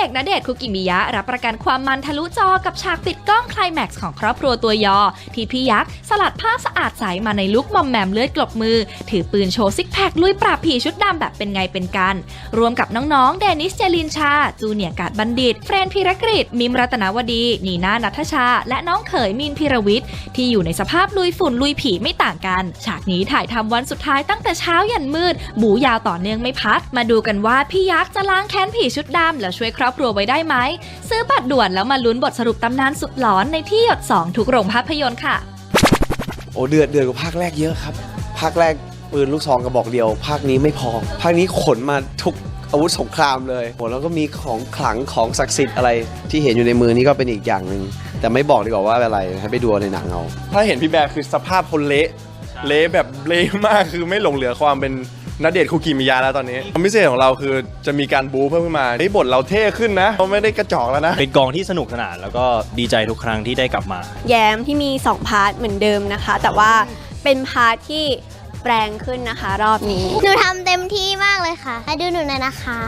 อกณเดชคุกิมิยะรับประกันความมันทะลุจอกับฉากปิดกล้องคลแม็กซ์ของครอบครัวตัวยอ ที่พี่ยักษ์สลัดภาพสะอาดใสมาในลุคมอมแมมเลือดกลบมือ ถือปืนโชว์ซิกแพคลุยปราบผีชุดดำแบบเป็นไงเป็นกัน รวมกับน้องๆ เดนิสเจลินชา จูเนียกาดบัณฑิต เฟรนพีรกฤตมิมรัตนวดี นีน่านัทชา และน้องเขยมินพิรวิทย์ที่อยู่ในสภาพลุยฝุ่นลุยผีไม่ต่างกัน ฉากนี้ถ่ายทำวันสุดท้ายตั้งแต่เช้ายันมืด บูยาวต่อเนื่องไม่พักมาดูกันว่าพี่ยักษ์จะล้างแค้นผีชุดดำแล้วช่วยครอบครัวไว้ได้ไหม ซื้อบัตรด่วนแล้วมาลุ้นบทสรุปตำนานสุดหลอนในที่หยดสองทุกโรงภาพยนตร์ค่ะ โอ้เดือดเดือดกว่าภาคแรกเยอะครับ ภาคแรกปืนลูกซองกระบอกเดียว ภาคนี้ไม่พอ ภาคนี้ขนมาทุกอาวุธสงครามเลยโอ้แล้วก็มีของขลังของศักดิ์สิทธิ์อะไรที่เห็นอยู่ในมือนี่ก็เป็นอีกอย่างหนึ่งแต่ไม่บอกดีกว่าว่าอะไรให้ไปดูในหนังเอา ถ้าเห็นพี่แบร์คือสภาพคนเละ เละแบบเละมากคือไม่หลงเหลือความเป็น นเดชน์คุกิมิยาแล้วตอนนี้ความพิเศษของเราคือจะมีการบู๊เพิ่มขึ้นมาที่บทเราเท่ขึ้นนะเราไม่ได้กระจอกแล้วนะ เป็นกองที่สนุกสนานแล้วก็ดีใจทุกครั้งที่ได้กลับมา แย้มที่มี 2 พาร์ทเหมือนเดิมนะคะ แต่ว่าเป็นพาร์ทที่แปลงขึ้นนะคะ รอบนี้ หนูทำเต็มที่มากเลยค่ะ ให้ดูหนูหน่อยนะคะ